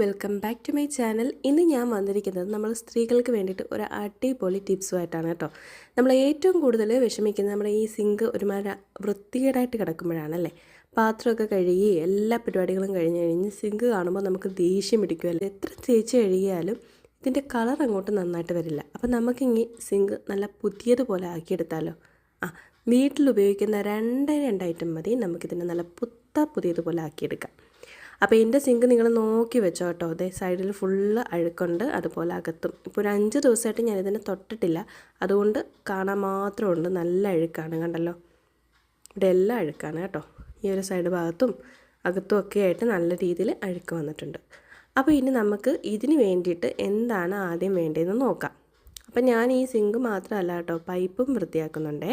Welcome back to my channel. ഇന്ന് ഞാൻ വന്നിരിക്കുന്നത് നമ്മൾ സ്ത്രീകൾക്ക് വേണ്ടിയിട്ട് ഒരു അടിപൊളി ടിപ്സുമായിട്ടാണ് കേട്ടോ. നമ്മൾ ഏറ്റവും കൂടുതൽ വിഷമിക്കുന്നത് നമ്മുടെ ഈ സിങ്ക് ഒരുമാതിരി വൃത്തികേടായിട്ട് കിടക്കുമ്പോഴാണല്ലേ? പാത്രമൊക്കെ കഴുകി എല്ലാ പരിപാടികളും കഴിഞ്ഞ് കഴിഞ്ഞ് സിങ്ക് കാണുമ്പോൾ നമുക്ക് ദേഷ്യം പിടിക്കുമല്ലോ? എത്ര തേച്ച് കഴുകിയാലും ഇതിന്റെ കളർ അങ്ങോട്ട് നന്നായിട്ട് വരില്ല. അപ്പോൾ നമുക്കിങ്ങി സിങ്ക് നല്ല പുതിയതുപോലെ ആക്കിയെടുത്താലോ? ആ വീട്ടിൽ ഉപയോഗിക്കുന്ന രണ്ടേ രണ്ട് ഐറ്റം മതി. നമുക്കിതിനെ നല്ല പുത്ത പുതിയതുപോലെ ആക്കിയെടുക്കാം. അപ്പോൾ എന്റെ സിങ്ക് നിങ്ങൾ നോക്കി വെച്ചോ കേട്ടോ അതേ സൈഡിൽ ഫുള്ള് അഴുക്കുണ്ട്. അതുപോലെ അകത്തും. ഇപ്പോൾ ഒരു അഞ്ച് ദിവസമായിട്ട് ഇതിനെ തൊട്ടിട്ടില്ല. അതുകൊണ്ട് കാണാൻ മാത്രമുണ്ട്. നല്ല അഴുക്കാണ് കണ്ടല്ലോ? ഇവിടെ എല്ലാം അഴുക്കാണ് കേട്ടോ. ഈ ഒരു സൈഡ് ഭാഗത്തും അകത്തും ഒക്കെ ആയിട്ട് നല്ല രീതിയിൽ അഴുക്ക് വന്നിട്ടുണ്ട്. അപ്പോൾ ഇനി നമുക്ക് ഇതിന് വേണ്ടിയിട്ട് എന്താണ് ആദ്യം വേണ്ടതെന്ന് നോക്കാം. അപ്പം ഞാൻ ഈ സിങ്ക് മാത്രമല്ല കേട്ടോ പൈപ്പും വൃത്തിയാക്കുന്നുണ്ടേ.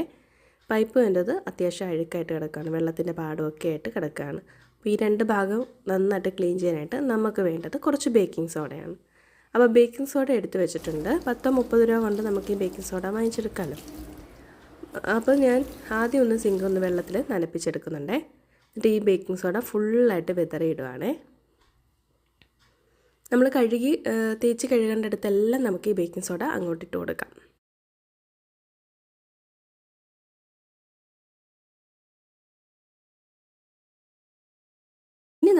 പൈപ്പ് വേണ്ടത് അത്യാവശ്യം അഴുക്കായിട്ട് കിടക്കുകയാണ് വെള്ളത്തിന്റെ പാടമൊക്കെ ആയിട്ട് കിടക്കുകയാണ് അപ്പോൾ ഈ രണ്ട് ഭാഗം നന്നായിട്ട് ക്ലീൻ ചെയ്യാനായിട്ട് നമുക്ക് വേണ്ടത് കുറച്ച് ബേക്കിംഗ് സോഡയാണ്. അപ്പോൾ ബേക്കിംഗ് സോഡ എടുത്തു വെച്ചിട്ടുണ്ട്. പത്തോ മുപ്പത് രൂപ കൊണ്ട് നമുക്ക് ഈ ബേക്കിംഗ് സോഡ വാങ്ങിച്ചെടുക്കാമല്ലോ. അപ്പോൾ ഞാൻ ആദ്യം ഒന്ന് സിങ്ക് ഒന്ന് വെള്ളത്തിൽ നനപ്പിച്ചെടുക്കുന്നുണ്ടേ. എന്നിട്ട് ഈ ബേക്കിംഗ് സോഡ ഫുള്ളായിട്ട് വിതറിയിടുവാണേ. നമ്മൾ കഴുകി തേച്ച് കഴുകേണ്ട അടുത്തെല്ലാം നമുക്ക് ഈ ബേക്കിംഗ് സോഡ അങ്ങോട്ടിട്ട് കൊടുക്കാം.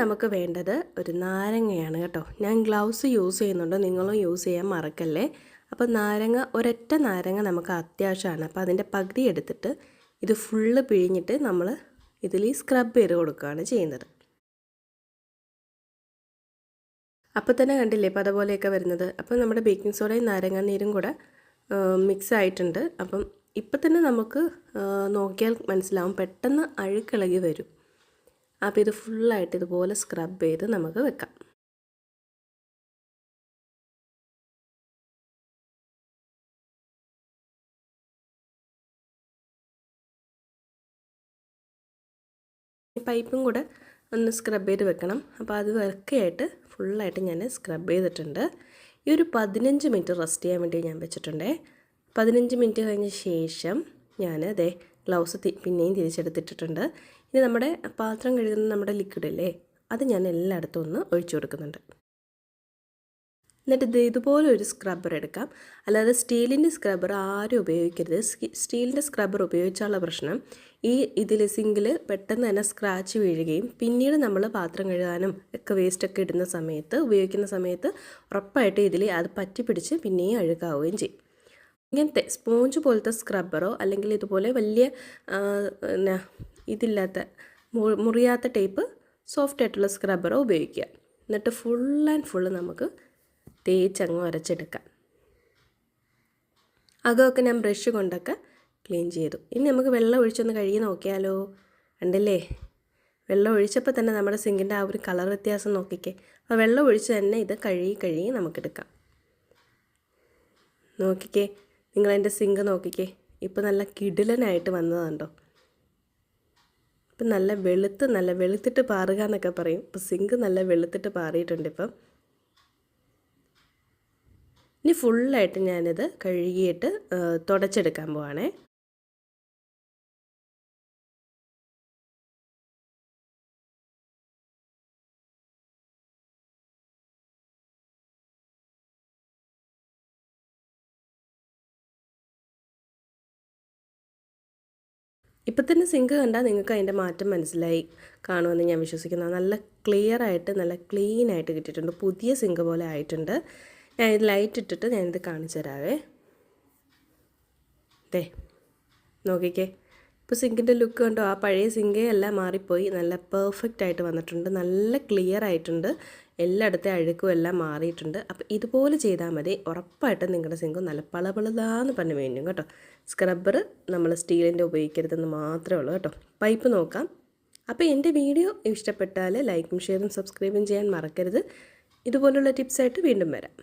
നമുക്ക് വേണ്ടത് ഒരു നാരങ്ങയാണ് കേട്ടോ. ഞാൻ ഗ്ലൗസ് യൂസ് ചെയ്യുന്നുണ്ട്. നിങ്ങളും യൂസ് ചെയ്യാൻ മറക്കല്ലേ? അപ്പോൾ നാരങ്ങ ഒരൊറ്റ നാരങ്ങ നമുക്ക് അത്യാവശ്യമാണ്. അപ്പോൾ അതിന്റെ പകുതി എടുത്തിട്ട് ഇത് ഫുള്ള് പിഴിഞ്ഞിട്ട് നമ്മൾ ഇതിൽ സ്ക്രബ് ചെയ്ത് കൊടുക്കുകയാണ് ചെയ്യുന്നത്. അപ്പോൾ തന്നെ കണ്ടില്ലേ അപ്പോൾ അതുപോലെയൊക്കെ വരുന്നത്. അപ്പോൾ നമ്മുടെ ബേക്കിംഗ് സോഡയും നാരങ്ങ നീരും കൂടെ മിക്സ് ആയിട്ടുണ്ട്. അപ്പം ഇപ്പം തന്നെ നമുക്ക് നോക്കിയാൽ മനസ്സിലാവും. പെട്ടെന്ന് അഴുക്കിളകി വരും. അപ്പോൾ ഇത് ഫുള്ളായിട്ട് ഇതുപോലെ സ്ക്രബ് ചെയ്ത് നമുക്ക് വെക്കാം. പൈപ്പും കൂടെ ഒന്ന് സ്ക്രബ് ചെയ്ത് വെക്കണം. അപ്പോൾ അത് വർക്കായിട്ട് ഫുള്ളായിട്ട് ഞാൻ സ്ക്രബ് ചെയ്തിട്ടുണ്ട്. ഈ ഒരു പതിനഞ്ച് മിനിറ്റ് റെസ്റ്റ് ചെയ്യാൻ വേണ്ടി ഞാൻ വെച്ചിട്ടുണ്ടേ. പതിനഞ്ച് മിനിറ്റ് കഴിഞ്ഞ ശേഷം ഞാൻ അതേ ഗ്ലൗസ് പിന്നെയും തിരിച്ചെടുത്തിട്ടിട്ടുണ്ട്. ഇനി നമ്മുടെ പാത്രം കഴുകുന്ന നമ്മുടെ ലിക്വിഡ് അല്ലേ അത് ഞാൻ എല്ലായിടത്തും ഒന്ന് ഒഴിച്ചു കൊടുക്കുന്നുണ്ട്. എന്നിട്ട് ഇത് ഇതുപോലെ ഒരു സ്ക്രബ്ബർ എടുക്കാം. അല്ലാതെ സ്റ്റീലിന്റെ സ്ക്രബ്ബർ ആരും ഉപയോഗിക്കരുത്. സ്റ്റീലിന്റെ സ്ക്രബ്ബർ ഉപയോഗിച്ചുള്ള പ്രശ്നം ഈ ഇതിൽ സിങ്കിൽ പെട്ടെന്ന് തന്നെ സ്ക്രാച്ച് വീഴുകയും പിന്നീട് നമ്മൾ പാത്രം കഴുകാനും ഒക്കെ വേസ്റ്റൊക്കെ ഇടുന്ന സമയത്ത് ഉപയോഗിക്കുന്ന സമയത്ത് ഉറപ്പായിട്ട് ഇതിൽ അത് പറ്റി പിടിച്ച് പിന്നെയും അഴുകാവുകയും ചെയ്യും. ഇങ്ങനത്തെ സ്പോഞ്ച് പോലത്തെ സ്ക്രബ്ബറോ അല്ലെങ്കിൽ ഇതുപോലെ വലിയ എന്നാ ഇതില്ലാത്ത മുറിയാത്ത ടൈപ്പ് സോഫ്റ്റ് ആയിട്ടുള്ള സ്ക്രബ്ബറോ ഉപയോഗിക്കുക. എന്നിട്ട് ഫുൾ ആൻഡ് ഫുള്ള് നമുക്ക് തേച്ചങ്ങ് വരച്ചെടുക്കാം അകമൊക്കെ ഞാൻ ബ്രഷ് കൊണ്ടൊക്കെ ക്ലീൻ ചെയ്തു. ഇനി നമുക്ക് വെള്ളം ഒഴിച്ചൊന്ന് കഴുകി നോക്കിയാലോ? ഉണ്ടല്ലേ? വെള്ളം ഒഴിച്ചപ്പോൾ തന്നെ നമ്മുടെ സിങ്കിന്റെ ആ ഒരു കളർ വ്യത്യാസം നോക്കിക്കേ. അപ്പോൾ വെള്ളം ഒഴിച്ച് തന്നെ ഇത് കഴുകി കഴുകി നമുക്കെടുക്കാം. നോക്കിക്കേ. നിങ്ങളതിന്റെ സിങ്ക് നോക്കിക്കേ. ഇപ്പോൾ നല്ല കിടിലനായിട്ട് വന്നതുണ്ടോ? ഇപ്പം നല്ല വെളുത്ത് നല്ല വെളുത്തിട്ട് പാറുക എന്നൊക്കെ പറയും. ഇപ്പം സിങ്ക് നല്ല വെളുത്തിട്ട് പാറിയിട്ടുണ്ട് ഇപ്പം. ഇനി ഫുള്ളായിട്ട് ഞാനിത് കഴുകിയിട്ട് തുടച്ചെടുക്കാൻ പോവാണേ. ഇപ്പം തന്നെ സിങ്ക് കണ്ടാൽ നിങ്ങൾക്ക് അതിന്റെ മാറ്റം മനസ്സിലായി കാണുമെന്ന് ഞാൻ വിശ്വസിക്കുന്നു. നല്ല ക്ലിയർ ആയിട്ട് നല്ല ക്ലീൻ ആയിട്ട് കിട്ടിയിട്ടുണ്ട്. പുതിയ സിങ്ക് പോലെ ആയിട്ടുണ്ട്. ഞാൻ ഇത് ലൈറ്റ് ഇട്ടിട്ട് ഞാനിത് കാണിച്ചു തരാവേ. ദേ നോക്കിക്കേ. ഇപ്പോൾ സിങ്കിന്റെ ലുക്ക് കണ്ടോ? ആ പഴയ സിങ്കേ എല്ലാം മാറിപ്പോയി. നല്ല പെർഫെക്റ്റ് ആയിട്ട് വന്നിട്ടുണ്ട്. നല്ല ക്ലിയർ ആയിട്ടുണ്ട് എല്ലായിടത്തെ അഴുക്കും എല്ലാം മാറിയിട്ടുണ്ട്. അപ്പോൾ ഇതുപോലെ ചെയ്താൽ മതി. ഉറപ്പായിട്ടും നിങ്ങളുടെ സിങ്ക് നല്ല പളപളതാന്ന് പറഞ്ഞു വേണ്ടും കേട്ടോ. സ്ക്രബ്ബർ നമ്മൾ സ്റ്റീലിന്റെ ഉപയോഗിക്കരുതെന്ന് മാത്രമേ ഉള്ളൂ കേട്ടോ. പൈപ്പ് നോക്കാം. അപ്പോൾ എന്റെ വീഡിയോ ഇഷ്ടപ്പെട്ടാൽ ലൈക്കും ഷെയറും സബ്സ്ക്രൈബും ചെയ്യാൻ മറക്കരുത്. ഇതുപോലുള്ള ടിപ്സായിട്ട് വീണ്ടും വരാം.